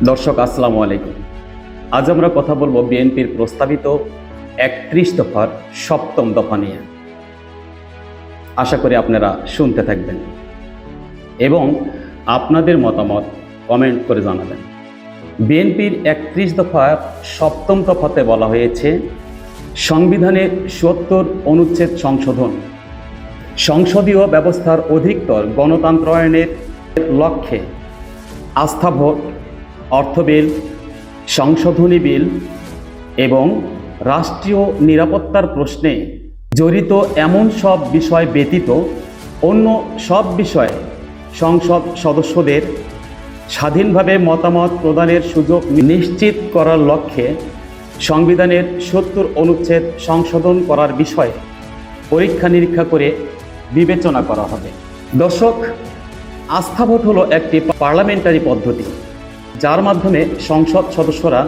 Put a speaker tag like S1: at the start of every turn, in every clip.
S1: দর্শক, আসসালামু আলাইকুম। আজ আমরা কথা বলব বিএনপির প্রস্তাবিত একত্রিশ দফার সপ্তম দফা নিয়ে। আশা করি আপনারা শুনতে থাকবেন এবং আপনাদের মতামত কমেন্ট করে জানাবেন। বিএনপির একত্রিশ দফার সপ্তম দফাতে বলা হয়েছে, সংবিধানের সত্তর অনুচ্ছেদ সংশোধন, সংসদীয় ব্যবস্থার অধিকতর গণতন্ত্রায়নের লক্ষ্যে আস্থা ভোট অর্থ বিল সংশোধনী বিল এবং রাষ্ট্রীয় নিরাপত্তার প্রশ্নে জড়িত এমন সব বিষয় ব্যতীত অন্য সব বিষয়ে সংসদ সদস্যদের স্বাধীনভাবে মতামত প্রদানের সুযোগ নিশ্চিত করার লক্ষ্যে সংবিধানের সত্তর অনুচ্ছেদ সংশোধন করার বিষয়ে পরীক্ষা নিরীক্ষা করে বিবেচনা করা হবে। দর্শক, আস্থা ভোট হলো একটি পার্লামেন্টারি পদ্ধতি। যার মাধ্যমে সংসদ সদস্যরা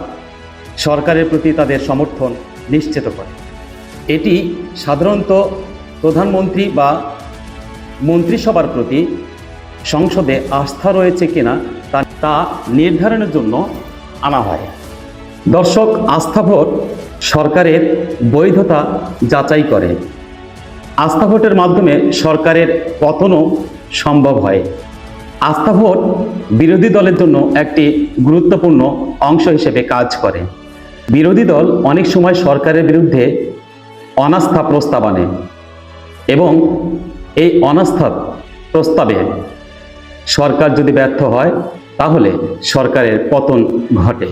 S1: সরকারের প্রতি তাদের সমর্থন নিশ্চিত করে। এটি সাধারণত প্রধানমন্ত্রী বা মন্ত্রিসভার প্রতি সংসদে আস্থা রয়েছে কিনা তা তা নির্ধারণের জন্য আনা হয়। দর্শক, আস্থা ভোট সরকারের বৈধতা যাচাই করে। আস্থা ভোটের মাধ্যমে সরকারের পতনও সম্ভব হয়। আস্থা ভোট বিরোধী দলের জন্য একটি গুরুত্বপূর্ণ অংশ হিসেবে কাজ করে। বিরোধী দল অনেক সময় সরকারের বিরুদ্ধে অনাস্থা প্রস্তাব আনে এবং এই অনাস্থা প্রস্তাবে সরকার যদি ব্যর্থ হয়, তাহলে সরকারের পতন ঘটে।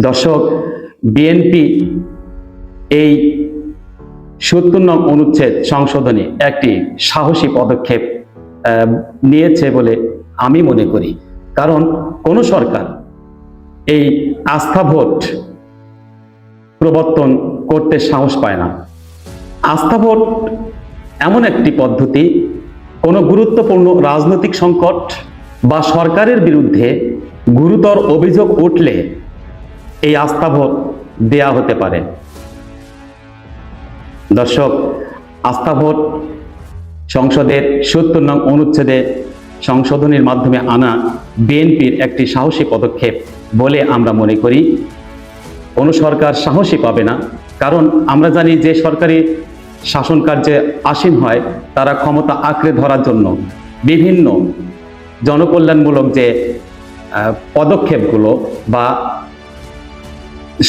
S1: দর্শক, বিএনপি এই সত্তর নং অনুচ্ছেদ সংশোধনে একটি সাহসী পদক্ষেপ নিয়েছে বলে আমি মনে করি। কারণ কোনো সরকার এই আস্থা ভোট প্রবর্তন করতে সাহস পায় না। আস্থা ভোট এমন একটি পদ্ধতি, কোনো গুরুত্বপূর্ণ রাজনৈতিক সংকট বা সরকারের বিরুদ্ধে গুরুতর অভিযোগ উঠলে এই আস্থা ভোট দেয়া হতে পারে। দর্শক, আস্থা ভোট সংসদের সত্তর নং অনুচ্ছেদে সংশোধনের মাধ্যমে আনা বিএনপির একটি সাহসী পদক্ষেপ বলে আমরা মনে করি। কোনো সরকার সাহসী পাবে না, কারণ আমরা জানি যে সরকারি শাসন কার্যে আসীন হয়, তারা ক্ষমতা আঁকড়ে ধরার জন্য বিভিন্ন জনকল্যাণমূলক যে পদক্ষেপগুলো বা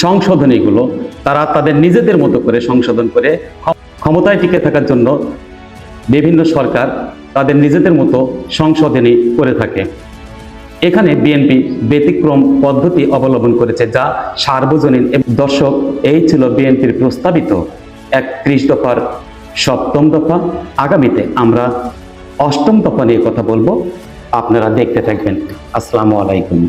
S1: সংশোধনীগুলো, তারা তাদের নিজেদের মতো করে সংশোধন করে ক্ষমতায় টিকে থাকার জন্য বিভিন্ন সরকার তাদের নিজেদের মতো সংশোধনী করে থাকে। এখানে বিএনপি ব্যতিক্রম পদ্ধতি অবলম্বন করেছে, যা সার্বজনীন দর্শক, এই ছিল বিএনপির প্রস্তাবিত একত্রিশ দফার সপ্তম দফা। আগামীতে আমরা অষ্টম দফা নিয়ে কথা বলব। আপনারা দেখতে থাকবেন। আসসালামু আলাইকুম।